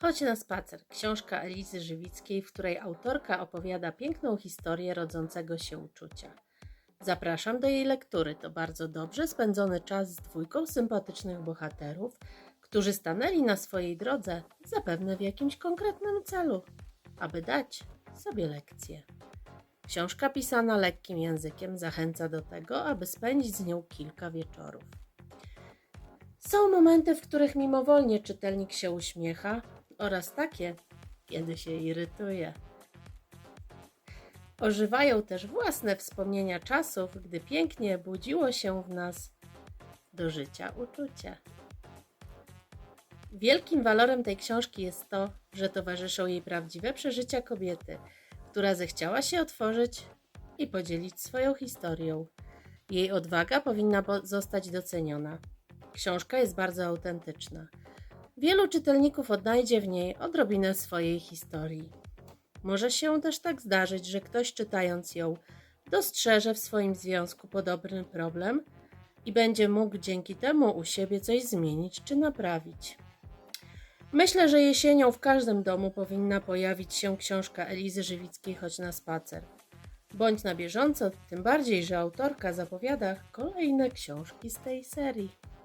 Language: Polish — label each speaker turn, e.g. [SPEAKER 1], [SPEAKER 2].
[SPEAKER 1] Chodź na spacer. Książka Elizy Żywickiej, w której autorka opowiada piękną historię rodzącego się uczucia. Zapraszam do jej lektury. To bardzo dobrze spędzony czas z dwójką sympatycznych bohaterów, którzy stanęli na swojej drodze zapewne w jakimś konkretnym celu, aby dać sobie lekcję. Książka pisana lekkim językiem zachęca do tego, aby spędzić z nią kilka wieczorów. Są momenty, w których mimowolnie czytelnik się uśmiecha, oraz takie, kiedy się irytuje. Ożywają też własne wspomnienia czasów, gdy pięknie budziło się w nas do życia uczucie. Wielkim walorem tej książki jest to, że towarzyszą jej prawdziwe przeżycia kobiety, która zechciała się otworzyć i podzielić swoją historią. Jej odwaga powinna zostać doceniona. Książka jest bardzo autentyczna. Wielu czytelników odnajdzie w niej odrobinę swojej historii. Może się też tak zdarzyć, że ktoś czytając ją dostrzeże w swoim związku podobny problem i będzie mógł dzięki temu u siebie coś zmienić czy naprawić. Myślę, że jesienią w każdym domu powinna pojawić się książka Elizy Żywickiej Chodź na spacer. Bądź na bieżąco, tym bardziej, że autorka zapowiada kolejne książki z tej serii.